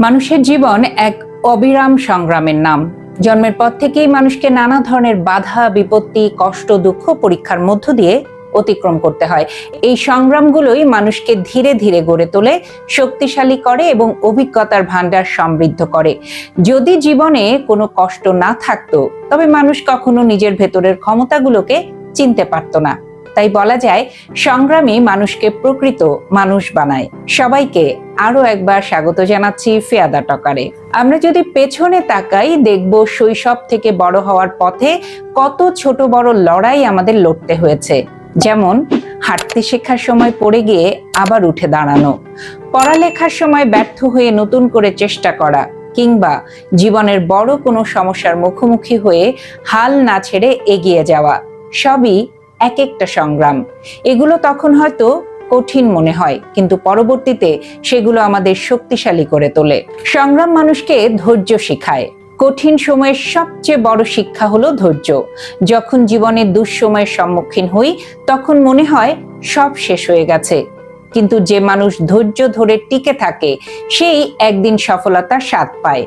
মানুষের জীবন এক অবিরাম সংগ্রামের নাম। জন্মের পর থেকেই মানুষকে নানা ধরনের বাধা, বিপত্তি, কষ্ট, দুঃখ পরীক্ষার মধ্য দিয়ে অতিক্রম করতে হয়। এই সংগ্রামগুলোই মানুষকে ধীরে ধীরে গড়ে তোলে, শক্তিশালী করে এবং অভিজ্ঞতার ভান্ডার সমৃদ্ধ করে। যদি জীবনে কোনো কষ্ট না থাকতো, তবে মানুষ কখনো নিজের ভেতরের ক্ষমতাগুলোকে চিনতে পারতো না। তাই বলা যায়, সংগ্রামী মানুষকে প্রকৃত মানুষ বানায়। সবাইকে আরও একবার স্বাগত জানাচ্ছি ফেয়াদা টকারে। আমরা যদি পেছনে তাকাই, দেখব শৈশব থেকে বড় হওয়ার পথে কত ছোট বড় লড়াই আমাদের লড়তে হয়েছে। যেমন, হাঁটতে শেখার সময় পড়ে গিয়ে আবার উঠে দাঁড়ানো, পড়ালেখার সময় ব্যর্থ হয়ে নতুন করে চেষ্টা করা, কিংবা জীবনের বড় কোনো সমস্যার মুখোমুখি হয়ে হাল না ছেড়ে এগিয়ে যাওয়া, সবই এক একটা সংগ্রাম। এগুলো তখন হয়তো কঠিন মনে হয়, কিন্তু পরবর্তীতে সেগুলো আমাদের শক্তিশালী করে তোলে। সংগ্রাম মানুষকে ধৈর্য শেখায়। কঠিন সময়ের সবচেয়ে বড় শিক্ষা হলো ধৈর্য। যখন জীবনে দুঃসময়ের সম্মুখীন হই, তখন মনে হয় সব শেষ হয়ে গেছে। কিন্তু যে মানুষ ধৈর্য ধরে টিকে থাকে, সেই একদিন সফলতার স্বাদ পায়।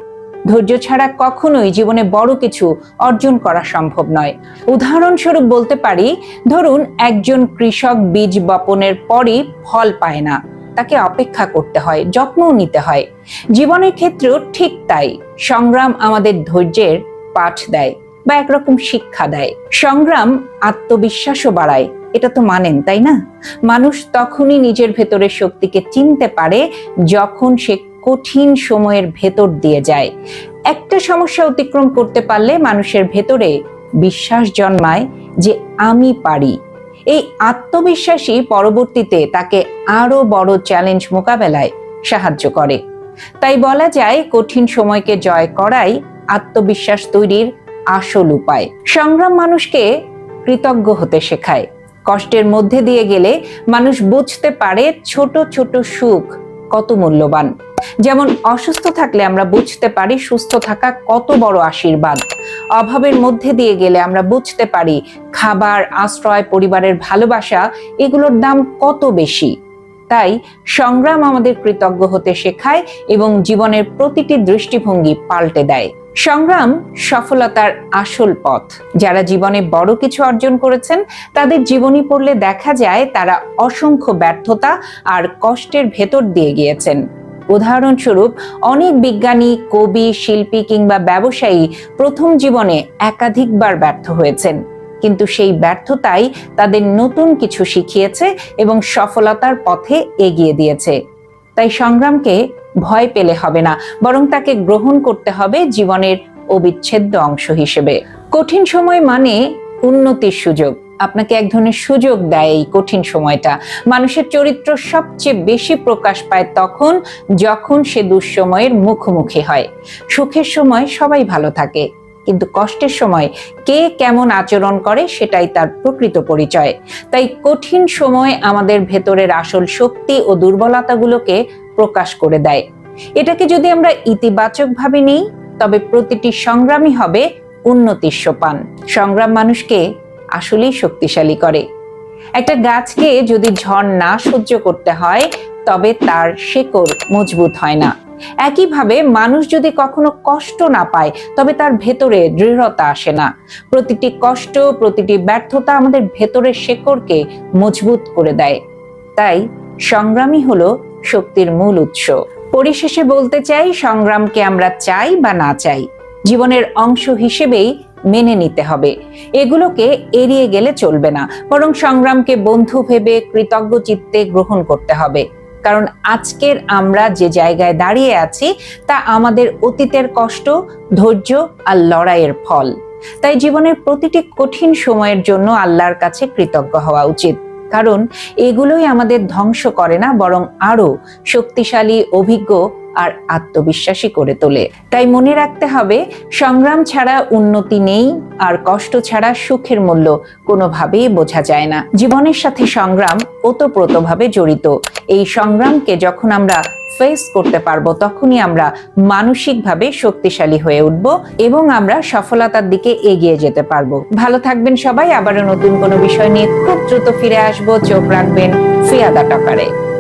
ধৈর্য ছাড়া কখনোই জীবনে বড় কিছু অর্জন করা সম্ভব নয়। উদাহরণস্বরূপ বলতে পারি, ধরুন একজন কৃষক বীজ বপনের পরই ফল পায় না। তাকে অপেক্ষা করতে হয়, যত্নও নিতে হয়। জীবনের ক্ষেত্রেও ঠিক তাই। সংগ্রাম আমাদের ধৈর্যের পাঠ দেয় বা একরকম শিক্ষা দেয়। সংগ্রাম আত্মবিশ্বাসও বাড়ায়, এটা তো মানেন, তাই না? মানুষ তখনই নিজের ভেতরের শক্তিকে চিনতে পারে, যখন সে কঠিন সময়ের ভেতর দিয়ে যায়। একটা সমস্যা অতিক্রম করতে পারলে মানুষের ভেতরে বিশ্বাস জন্মায় যে আমি পারি। এই আত্মবিশ্বাসী পরবর্তীতে তাকে আরও বড় চ্যালেঞ্জ মোকাবেলায় সাহায্য করে। তাই বলা যায় কঠিন সময়কে জয় করাই আত্মবিশ্বাস তৈরির আসল উপায়। সংগ্রাম মানুষকে কৃতজ্ঞ হতে শেখায়। কষ্টের মধ্যে দিয়ে গেলে মানুষ বুঝতে পারে ছোট ছোট সুখ কত মূল্যবান। যেমন, অসুস্থ থাকলে আমরা বুঝতে পারি সুস্থ থাকা কত বড় আশীর্বাদ। অভাবের মধ্যে দিয়ে গেলে আমরা বুঝতে পারি খাবার, আশ্রয়, পরিবারের ভালোবাসা, এগুলোর দাম কত বেশি। তাই সংগ্রাম আমাদের কৃতজ্ঞ হতে শেখায় এবং জীবনের প্রতিটি দৃষ্টিভঙ্গি পাল্টে দেয়। সংগ্রাম সফলতার আসল পথ। যারা জীবনে বড় কিছু অর্জন করেছেন, তাদের জীবনী পড়লে দেখা যায় তারা অসংখ্য ব্যর্থতা আর কষ্টের ভেতর দিয়ে গিয়েছেন। উদাহরণস্বরূপ, অনেক বিজ্ঞানী, কবি, শিল্পী কিংবা ব্যবসায়ী প্রথম জীবনে একাধিকবার ব্যর্থ হয়েছেন। কিন্তু সেই ব্যর্থতাই তাদের নতুন কিছু শিখিয়েছে এবং সফলতার পথে এগিয়ে দিয়েছে। তাই সংগ্রামকে ভয় পেলে হবে না, বরং তাকে গ্রহণ করতে হবে জীবনের অবিচ্ছেদ্য অংশ হিসেবে। কঠিন সময় মানে উন্নতির সুযোগ। আপনাকে এক ধরনের সুযোগ দেয় এই কঠিন সময়টা। মানুষের চরিত্র সবচেয়ে বেশি প্রকাশ পায় তখন, যখন সে দুঃসময়ের মুখোমুখি হয়। সুখের সময় সবাই ভালো থাকে। কিন্তু কষ্টের সময় কে কেমন আচরণ করে সেটাই তার প্রকৃত পরিচয়। তাই কঠিন সময় আমাদের ভেতরের আসল শক্তি ও দুর্বলতাগুলোকে প্রকাশ করে দেয়। এটাকে যদি আমরা ইতিবাচক ভাবে নিই, তবে প্রতিটি সংগ্রামই হবে উন্নতির সোপান। সংগ্রাম মানুষকে আসলেই শক্তিশালী করে। একটা গাছকে যদি ঝড় না সহ্য করতে হয়, তবে তার শেকড় মজবুত হয় না। একইভাবে মানুষ যদি কখনো কষ্ট না পায়, তবে তার ভেতরে দৃঢ়তা আসে না। প্রতিটি কষ্ট, প্রতিটি ব্যর্থতা আমাদের ভেতরের শেকড়কে মজবুত করে দেয়। তাই সংগ্রামই হলো শক্তির মূল উৎস। পরিশেষে বলতে চাই, সংগ্রামকে আমরা চাই বা না চাই, জীবনের অংশ হিসেবেই মেনে নিতে হবে। এগুলোকে এড়িয়ে গেলে চলবে না, বরং সংগ্রামকে বন্ধু ভেবে কৃতজ্ঞ চিত্তে গ্রহণ করতে হবে। কারণ আজকের আমরা যে জায়গায় দাঁড়িয়ে আছি, তা আমাদের অতীতের কষ্ট, ধৈর্য আর লড়াইয়ের ফল। তাই জীবনের প্রতিটি কঠিন সময়ের জন্য আল্লাহর কাছে কৃতজ্ঞ হওয়া উচিত। কারণ এগুলোই আমাদের ধ্বংস করে না, বরং আরও শক্তিশালী, অভিজ্ঞ আর আত্মবিশ্বাসী করে তোলে। তাই মনে রাখতে হবে, সংগ্রাম ছাড়া উন্নতি নেই আর কষ্ট ছাড়া সুখের মূল্য কোনোভাবেই বোঝা যায় না। জীবনের সাথে সংগ্রাম ওতপ্রোতভাবে জড়িত। এই সংগ্রামকে যখন আমরা ফেস করতে পারব, তখনই আমরা মানসিকভাবে শক্তিশালী হয়ে উঠব এবং আমরা সফলতার দিকে এগিয়ে যেতে পারব। ভালো থাকবেন সবাই। আবারও নতুন কোনো বিষয় নিয়ে খুব দ্রুত ফিরে আসব। চোখ রাখবেন ফিয়াদা টকারে